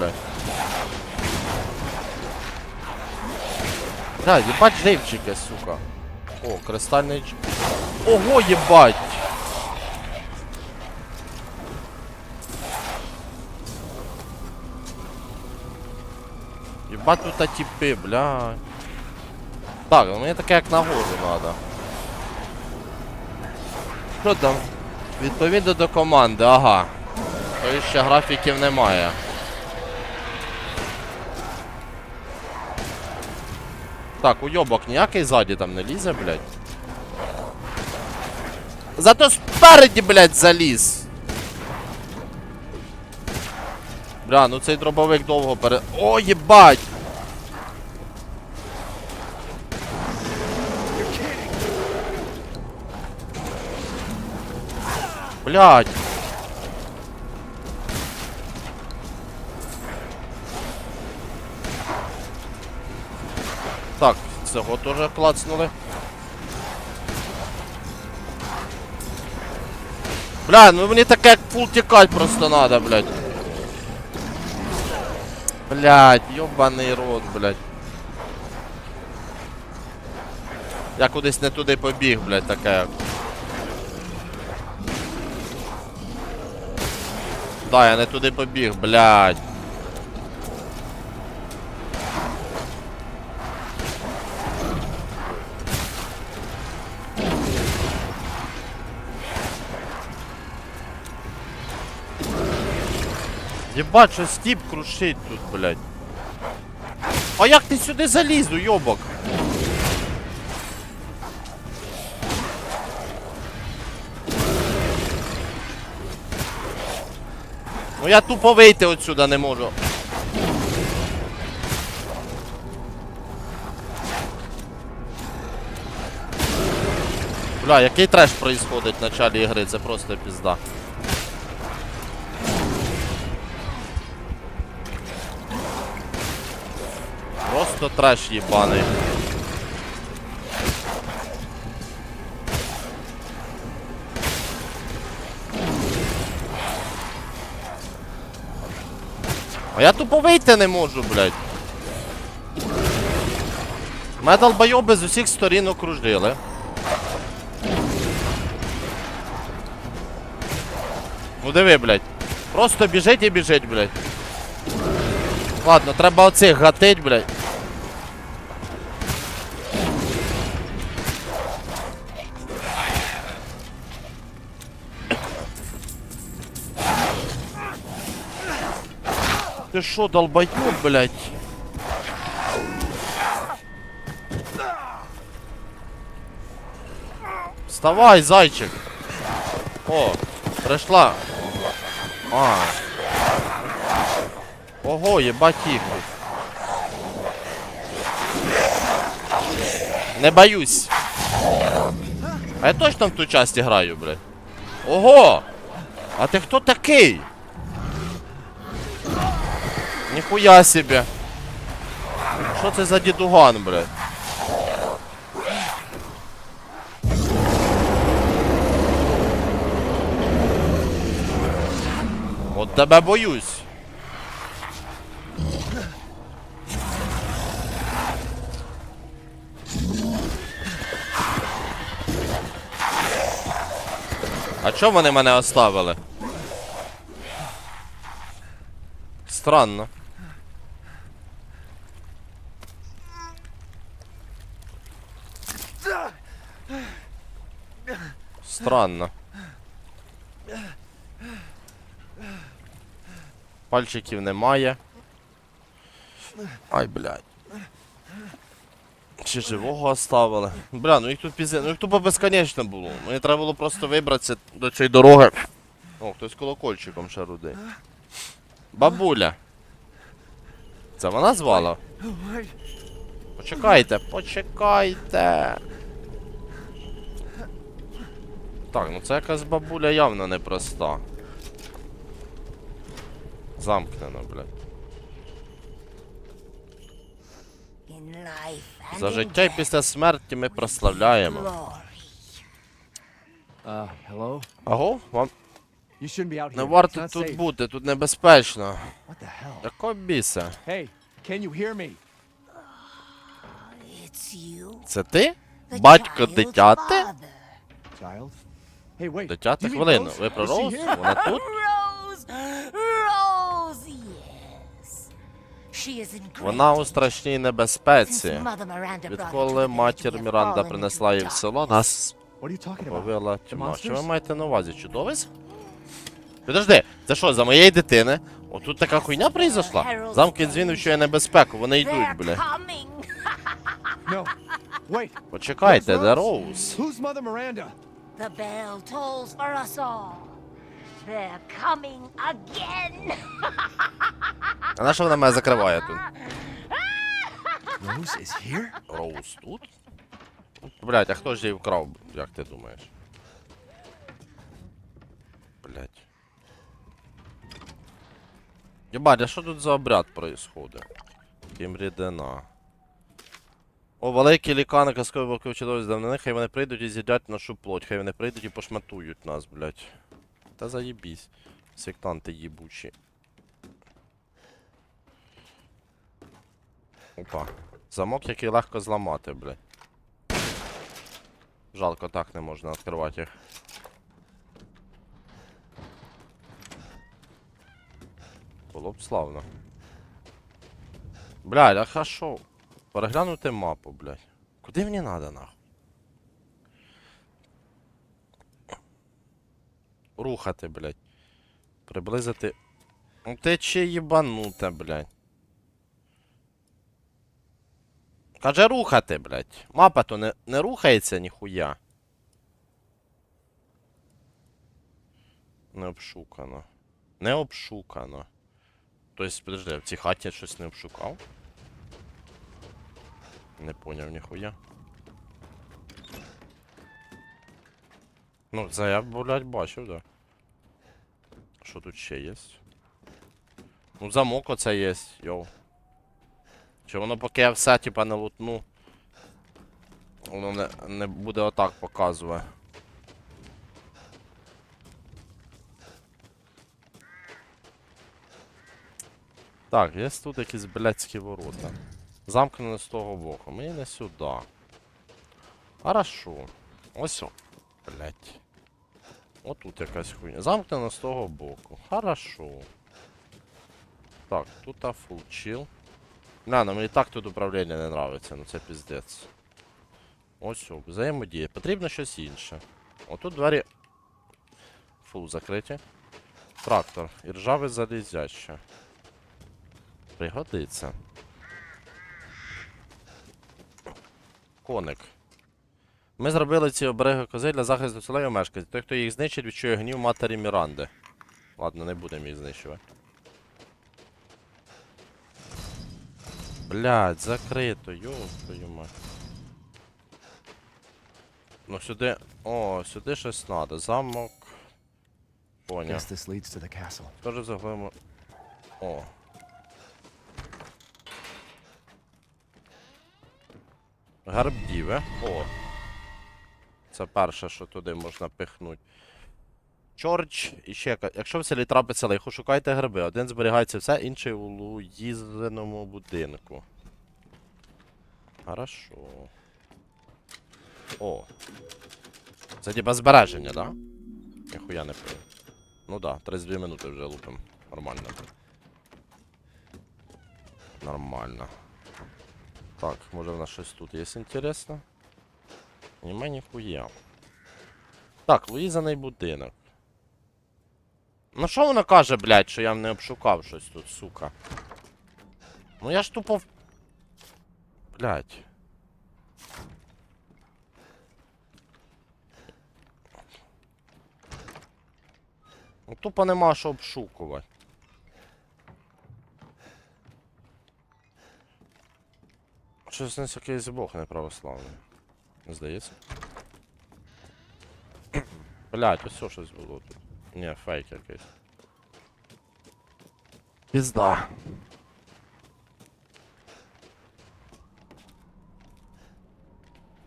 блядь. Да, ебать живчики, сука. О, кристальний ч... Ого, єбать! Єбать тут типи, блядь. Так, ну мені таке як нагоду надо. Що там? Відповідно до команди, ага. То ще графіків немає. Так, уйобок ніякий ззаді там не лізе, блядь. Зато спереді, блядь, заліз. Бля, ну цей дробовик довго пере... О, єбать! Блядь! Так, цього теж клацнули. Бля, ну мені таке як фул тікать просто надо, блядь. Блядь, ёбаний рот, блядь. Я кудись не туди побіг, блядь, таке як. Да, я не туди побіг, блядь. Єбать, що стіп крушить тут, блядь. А як ти сюди заліз, уйобок? Ну я тупо вийти отсюда не можу. Бля, який треш происходить в началі ігри, це просто пізда. Просто треш їбаний. А я тупо вийти не можу, блядь. Мене долбойоби з усіх сторін окружили. Ну диви, блядь. Просто біжить і біжить, блядь. Ладно, треба оцих гатить, блядь. Ты шо, долбоёб, блядь? Вставай, зайчик. О, прийшла. А. Ого, єбать їх. Не боюсь. А я точно в ту часть граю, блядь. Ого! А ти хто такий? Ніхуя себе. Що це за дідуган, блядь? От тебе боюсь. А чого вони мене оставили? Странно. Странно. Пальчиків немає. Ай, блядь. Чи живого оставили? Бля, ну їх тут пізде. Ну їх тупо безконечно було. Мені треба було просто вибратися до цієї дороги. О, хтось колокольчиком ще рудий. Бабуля. Це вона звала? Почекайте, почекайте. Так, ну це якась бабуля явно непроста. Замкнено, блядь. За життя і після смерті ми прославляємо. Аго, вам. Не варто тут бути, тут небезпечно. Якого біса? Це ти? Батько дитяти? Mean хвилину. Ви про Роуз? Вона тут? Вона у страшній небезпеці. Відколи матір Міранда принесла її в село, нас повела тьма. Що ви маєте на увазі? Чудовиськ? Підожди, це що, за моєї дитини? Отут така хуйня произошла? Замки дзвін вчує небезпеку, вони йдуть, бля. Почекайте, де? Роуз? The bell tolls for us all. They're coming again. А на що вона мене закриває тут? Rose is here? Роуз тут? Блять, а хто ж її вкрав, як ти думаєш? Блять. Єбать, а що тут за обряд происходить? Кімрідена. О, великі лікани казкові вовки чудові з давнини, хай вони прийдуть і з'їдять нашу плоть, хай вони прийдуть і пошматують нас, блять. Та заєбісь. Сектанти їбучі. Опа. Замок, який легко зламати, блядь. Жалко, так не можна відкривати їх. Було б славно. Блядь, а хорошо. Переглянути мапу, блядь. Куди мені надо, нахуй? Рухати, блядь. Приблизити. Ну ти чи їбануте, блядь. Каже рухати, блядь. Мапа то не, не рухається ніхуя. Не обшукано. Не обшукано. Тобто, подожди, в цій хаті я щось не обшукав? Не поняв ніхуя. Ну, це я, блядь, бачив, да. Що тут ще є? Ну, замок оце є, йоу. Чи воно поки я все, типа, не лутну. Воно не, не буде отак показувати. Так, є тут якісь блядські ворота. Замкнено з того боку. Мені не сюди. Хорошо. Ось о. Блять. Отут якась хуйня. Замкнено з того боку. Хорошо. Так, тут chill. На, ну мені так тут управління не нравиться, ну це піздець. Ось взаємодія. Потрібно щось інше. Отут двері. Фул закриті. Трактор. І ржаве залізяще. Пригодиться. Коник. Ми зробили ці обереги кози для захисту села і мешканців. Той, хто їх знищить, відчує гнів матері Міранди. Ладно, не будемо їх знищувати. Блядь, закрито, йоп твою мать. Ну сюди. О, сюди щось надо. Замок. Поняв. Скажи заглимо. О. Гарбдіве. О. Це перше, що туди можна пихнути. Чорч і ще Якщо в селі трапиться лихо, шукайте гриби. Один зберігається все, інший у Луїзиному будинку. Хорошо. О. Це типа збереження, да? Ніхуя не пив. Ну да, 32 минути вже лупим. Нормально. Нормально. Так, може в нас щось тут є інтересно? Нема ніхуя. Так, Луїзаний будинок. Ну що вона каже, блядь, що я не обшукав щось тут, сука? Ну я ж тупо. Блядь. Ну тупо нема що обшукувати. Щось нас якийсь бог. Не здається. Блять, ось що щось було тут. Ні, фейк якийсь. Пізда.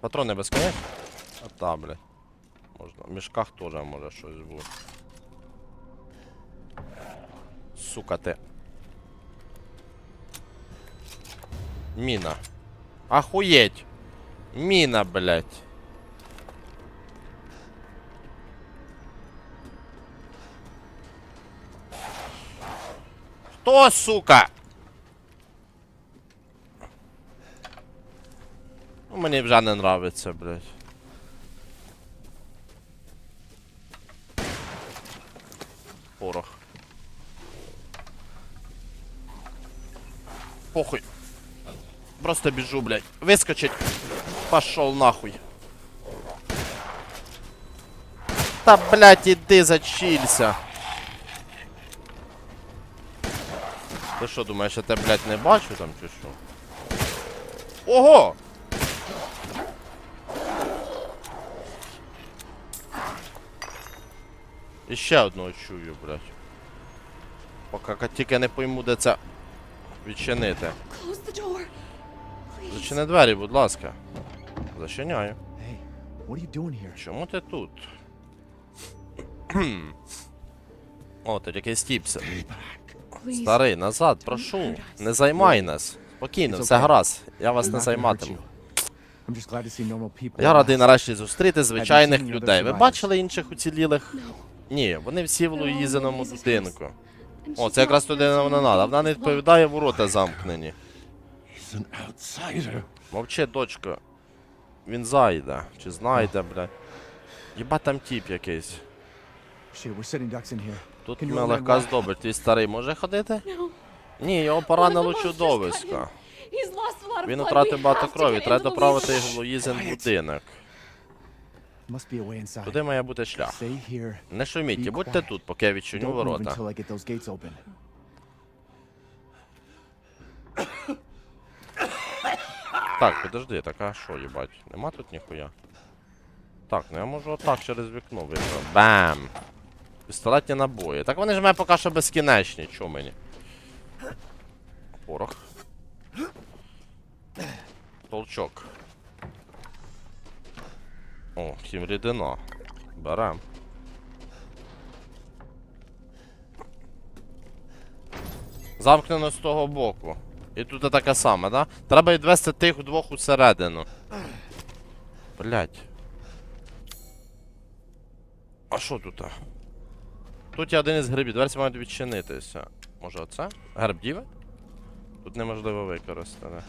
Патрони безконечні? А та, блядь. Можна. В мішках теж може щось бути. сука ти. Міна. Ахуєть. Міна, блядь. Хто, сука? Ну, мені вже не нравиться, блядь. Порох. Похуй. Просто біжу, блядь. Вискочить. Пошел нахуй. Та, блядь, іди зачілься. Ти що, думаєш, я тебе, блядь, не бачу там чи що? Ого! І ще чую, блядь. Поки ка- тільки не пойму, де це відчинити. Зачини двері, будь ласка. Зачиняю. Hey, what are you doing here? Чому ти тут? О, тут якийсь тіпс. Старий, назад, прошу. Не займай нас. Спокійно, все гаразд. Я вас не займатиму. Я радий нарешті зустріти звичайних людей. Ви бачили інших уцілілих? Ні, вони всі в Луїзиному будинку. О, це якраз туди нам не треба. Вона не відповідає, ворота замкнені. He's an outsider. Мовчи, дочко. Він зайде. Чи знайде, блядь. Єба там тіп якийсь. Shit, we're setting ducks in here. Тут ми легка здобич. Твій старий може ходити? Ні, його поранило чудовисько. Він втратив багато крові, треба доправити його в Луїзин будинок. Туди має бути шлях. Не шуміть, і будьте тут, поки я відчиню ворота. Так, підожди, так а що, їбать? Нема тут ніхуя. Так, ну я можу отак через вікно вийти. Бам! Пістолетні набої. Так вони ж мене поки що безкінечні, чо мені? Порох. Толчок. О, хімрідина. Берем. Замкнено з того боку. І тут таке саме, да? Треба відвести тих двох усередину. Блять. А що тут? Тут є один із грибів, дверці мають відчинитися. Може оце? Герб діви? Тут неможливо використати.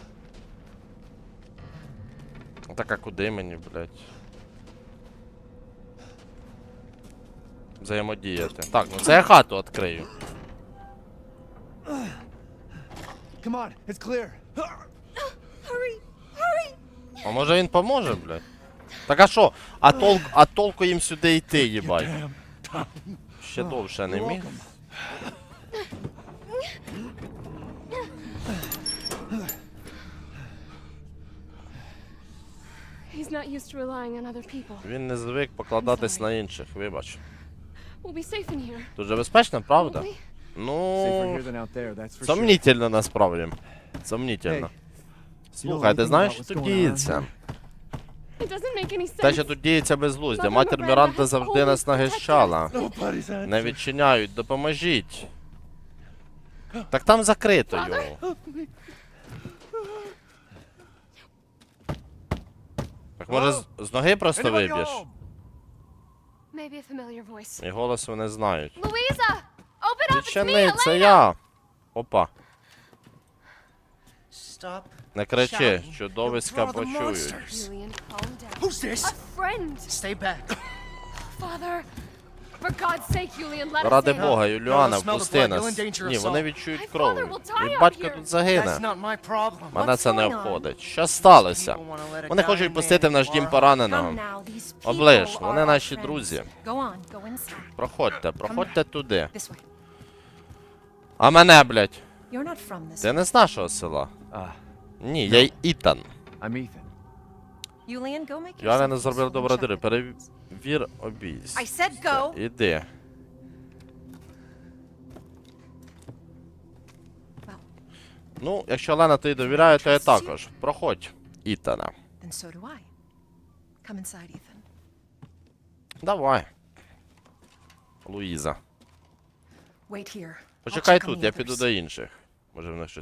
Так а куди мені, блять? Взаємодіяти. Так, ну це я хату відкрию. Come on, it's clear. Hurry, hurry. А може він поможе, блядь? Так а що? А толк, а толку їм сюди йти, їбать. Ще довше не міг. He's not used to relying on other people. Він не звик покладатись на інших, вибач. We'll be safe in here. Дуже безпечно, правда? won't we? Ну. Сомнітельно насправді. Сомнітельно. Слухай, ти знаєш, що тут діється? Те, що тут діється безглуздя. Матір Міранда завжди нас нагищала. Не відчиняють, допоможіть. Так там закрито його. Так може з, ноги просто виб'єш? І голос вони знають. Louisa! Open up! It's me, Відчини, це я. Опа. Stop. Не кричи, чудовиська почують. monsters. Julian, calm down. Who's this? A friend! Stay back. Father! For God's sake, Julian, let Ради us in. Бога, Юліана, впусти blood. нас. Ні, вони all. відчують кров. Мій батько тут That's загине. not my problem. Мене це не обходить. Що сталося? Вони хочуть in пустити в наш дім пораненого. Now, these people Оближ, are вони our наші friends. друзі. Go on, go inside. Проходьте, проходьте туди. This way. А мене, блядь, ти не з нашого села? Ні, я й Ітан. Я не зробив useful добре дири. Перевір обійсь. Іди. Ну, якщо Лена тобі довіряє, то я також. Проходь, Ітана. Давай. Луїза. Wait here. Почекай тут, я піду до інших. Може в нас щось